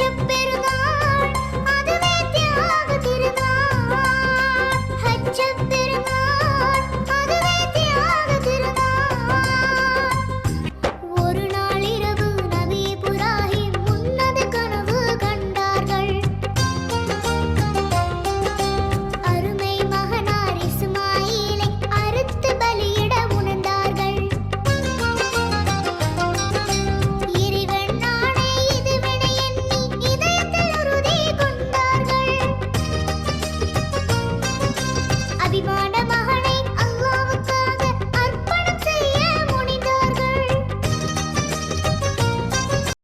చెప్పెరుగా.